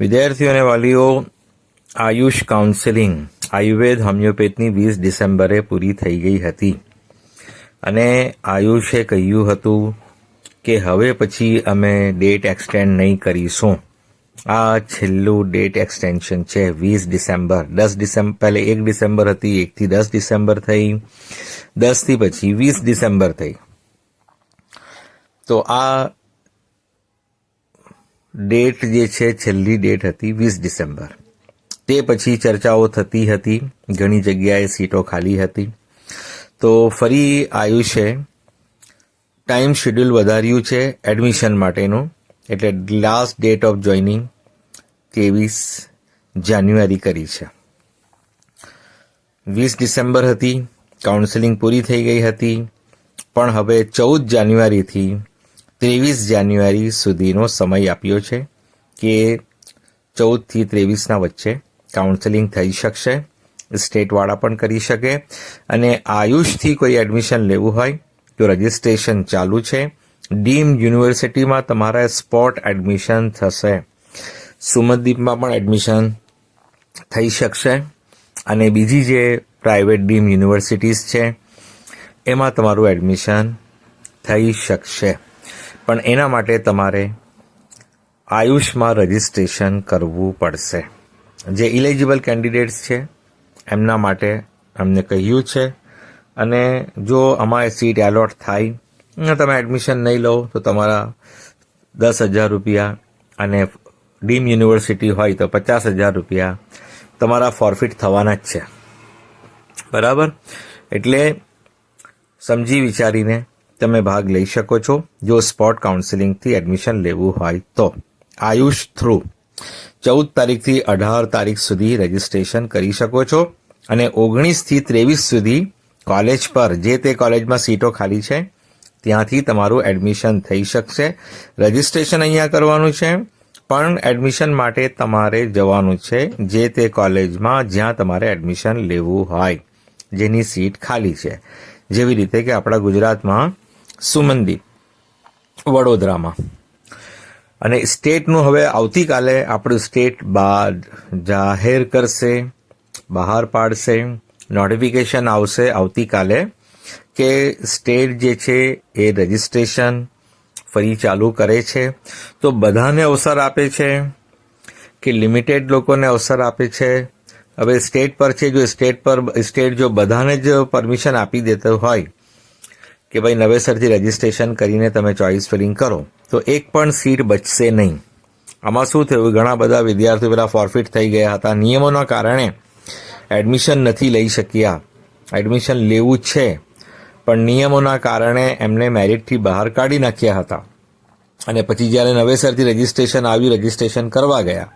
વિદ્યાર્થીઓ અને વાલીઓ આયુષ કાઉન્સેલિંગ આયુર્વેદ હોમિયોપેથની વીસ ડિસેમ્બરે પૂરી થઈ ગઈ હતી. અને આયુષે કહ્યું હતું કે હવે પછી અમે ડેટ એક્સટેન્ડ નહીં કરીશું. આ છેલ્લું ડેટ એક્સટેન્શન છે, વીસ ડિસેમ્બર. દસ ડિસેમ્બર, પહેલે એક ડિસેમ્બર હતી, એકથી દસ ડિસેમ્બર થઈ. દસથી પછી વીસ ડિસેમ્બર થઈ. તો આ ડેટ જે છે, છેલ્લી ડેટ હતી, વીસ ડિસેમ્બર. તે પછી ચર્ચાઓ થતી હતી, ઘણી જગ્યાએ સીટો ખાલી હતી. તો ફરી આયુષે ટાઈમ શેડ્યુલ વધાર્યું છે એડમિશન માટેનું. એટલે લાસ્ટ ડેટ ઓફ જોઈનિંગ ત્રેવીસ જાન્યુઆરી કરી છે. વીસ ડિસેમ્બર હતી કાઉન્સેલિંગ પૂરી થઈ ગઈ હતી. પણ હવે ચૌદ જાન્યુઆરીથી ત્રેવીસ જાન્યુઆરી સુધીનો સમય આપ્યો છે કે ચૌદથી ત્રેવીસના વચ્ચે કાઉન્સેલિંગ થઈ શકશે સ્ટેટવાળા પણ કરી શકે અને આયુષથી કોઈ એડમિશન લેવું હોય તો રજિસ્ટ્રેશન ચાલુ છે. ડીમ યુનિવર્સિટીમાં તમારા સ્પોટ એડમિશન થશે. સુમનદીપમાં પણ એડમિશન થઈ શકશે અને બીજી જે પ્રાઇવેટ ડીમ યુનિવર્સિટીઝ છે, એમાં તમારું એડમિશન થઈ શકશે. પણ એના માટે તમારે આયુષમાં રજિસ્ટ્રેશન કરવું પડશે. જે ઇલિજિબલ કેન્ડિડેટ્સ છે, એમના માટે અમને કહ્યું છે. અને જો અમારી સીટ એલોટ થાય, અને તમે એડમિશન નહીં લો, તો તમારા દસ હજાર રૂપિયા અને ડીમ યુનિવર્સિટી હોય તો પચાસ હજાર રૂપિયા તમારા ફોરફિટ થવાના જ છે. બરાબર? એટલે સમજી વિચારીને તમે ભાગ લઈ શકો છો. જો સ્પોટ કાઉન્સિલિંગથી એડમિશન લેવું હોય તો. આયુષ થ્રુ ચૌદ તારીખથી અઢાર તારીખ સુધી રજિસ્ટ્રેશન કરી શકો છો. અને ઓગણીસથી ત્રેવીસ સુધી કોલેજ પર, જે તે કોલેજમાં સીટો ખાલી છે, ત્યાંથી તમારું એડમિશન થઈ શકશે. રજિસ્ટ્રેશન અહીંયા કરવાનું છે. પણ એડમિશન માટે તમારે જવાનું છે જે તે કોલેજમાં જ્યાં તમારે એડમિશન લેવું હોય, જેની સીટ ખાલી છે. જેવી રીતે કે આપણા ગુજરાતમાં સુમનદીપ, વડોદરામાં. અને સ્ટેટનું હવે આવતીકાલે આપણું સ્ટેટ બાદ જાહેર કરશે, બહાર પાડશે નોટિફિકેશન આવશે આવતીકાલે કે સ્ટેટ જે છે એ રજિસ્ટ્રેશન ફરી ચાલુ કરે છે. તો બધાને અવસર આપે છે, કે લિમિટેડ લોકોને અવસર આપે છે. હવે સ્ટેટ પર છે, જો સ્ટેટ પર, સ્ટેટ જો બધાને જ પરમિશન આપી દેતો હોય કે ભાઈ નવેસરથી રજિસ્ટ્રેશન કરીને તમે ચોઇસ ફિલિંગ કરો, તો એક પણ સીટ બચશે નહીં. આમાં શું થયું? ઘણા બધા વિદ્યાર્થીઓ પેલા ફોરફિટ થઈ ગયા હતા. નિયમોના કારણે એડમિશન નથી લઈ શક્યા. એડમિશન લેવું છે. પણ નિયમોના કારણે એમને મેરિટથી બહાર કાઢી નાખ્યા હતા. અને પછી જ્યારે નવેસરથી રજિસ્ટ્રેશન આવ્યું રજિસ્ટ્રેશન કરવા ગયા,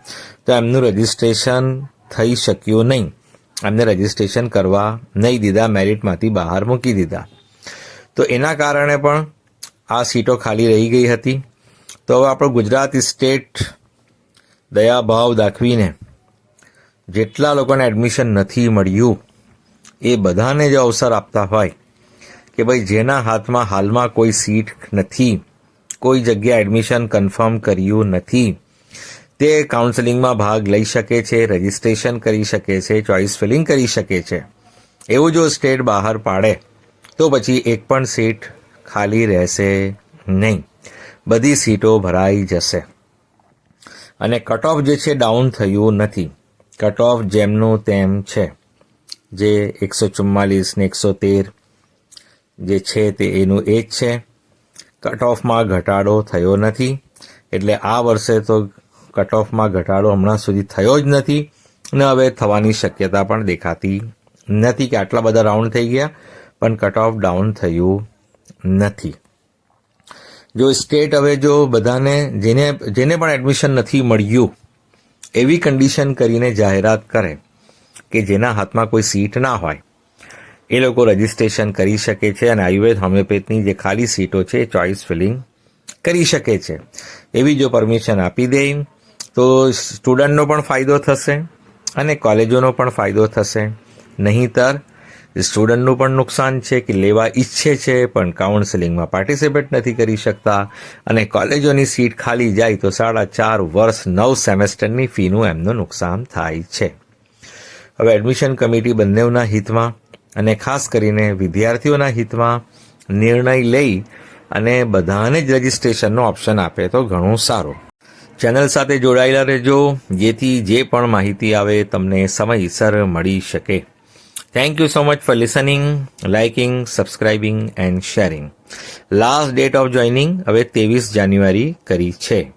તો એમનું રજિસ્ટ્રેશન થઈ શક્યું નહીં. એમને રજિસ્ટ્રેશન કરવા નહીં દીધા મેરિટમાંથી બહાર મૂકી દીધા. તો એના કારણે પણ આ સીટો ખાલી રહી ગઈ હતી. તો હવે આપણો ગુજરાત સ્ટેટ દયાભાવ દાખવીને જેટલા લોકોને એડમિશન નથી મળ્યું, એ બધાને જ અવસર આપતા હોય કે ભાઈ જેના હાથમાં હાલમાં કોઈ સીટ નથી, કોઈ જગ્યા એડમિશન કન્ફર્મ કર્યું નથી, તે કાઉન્સેલિંગમાં ભાગ લઈ શકે છે રજિસ્ટ્રેશન કરી શકે છે ચોઇસ ફિલિંગ કરી શકે છે, એવું જો સ્ટેટ બહાર પાડે. તો પછી એક પણ સીટ ખાલી રહેશે નહીં. બધી સીટો ભરાઈ જશે. અને કટ ઓફ જે છે ડાઉન થયું નથી. કટ ઓફ જેમનું તેમ છે. જે એકસો ચુમ્માલીસ ને એકસો તેર જે છે તે એનું એ જ છે. કટ ઓફમાં ઘટાડો થયો નથી. એટલે આ વર્ષે તો કટ ઓફમાં ઘટાડો હમણાં સુધી થયો જ નથી. ને હવે થવાની શક્યતા પણ દેખાતી નથી કે આટલા બધા રાઉન્ડ થઈ ગયા. પણ કટ ઓફ ડાઉન થયું નથી. જો સ્ટેટ હવે જો બધાને જેને જેને પણ એડમિશન નથી મળ્યું, એવી કન્ડિશન કરીને જાહેરાત કરે કે જેના હાથમાં કોઈ સીટ ના હોય, એ લોકો રજિસ્ટ્રેશન કરી શકે છે અને આયુર્વેદ હોમિયોપેથની જે ખાલી સીટો છે એ ચોઇસ ફિલિંગ કરી શકે છે. એવી જો પરમિશન આપી દે તો સ્ટુડન્ટનો પણ ફાયદો થશે અને કોલેજોનો પણ ફાયદો થશે. નહીંતર સ્ટુડન્ટનું પણ નુકસાન છે કે લેવા ઈચ્છે છે, પણ કાઉન્સેલિંગમાં પાર્ટિસિપેટ નથી કરી શકતા અને કોલેજોની સીટ ખાલી જાય તો સાડા ચાર વર્ષ નવ સેમેસ્ટરની ફીનું એમનું નુકસાન થાય છે. હવે એડમિશન કમિટી બંનેના હિતમાં અને ખાસ કરીને વિદ્યાર્થીઓના હિતમાં નિર્ણય લઈ અને બધાને જ રજિસ્ટ્રેશનનો ઓપ્શન આપે તો ઘણું સારું. ચેનલ સાથે જોડાયેલા રહેજો. જેથી જે પણ માહિતી આવે, તમને સમયસર મળી શકે. Thank you so much for listening liking subscribing and sharing last date of joining હવે ત્રેવીસ જાન્યુઆરી કરી છે.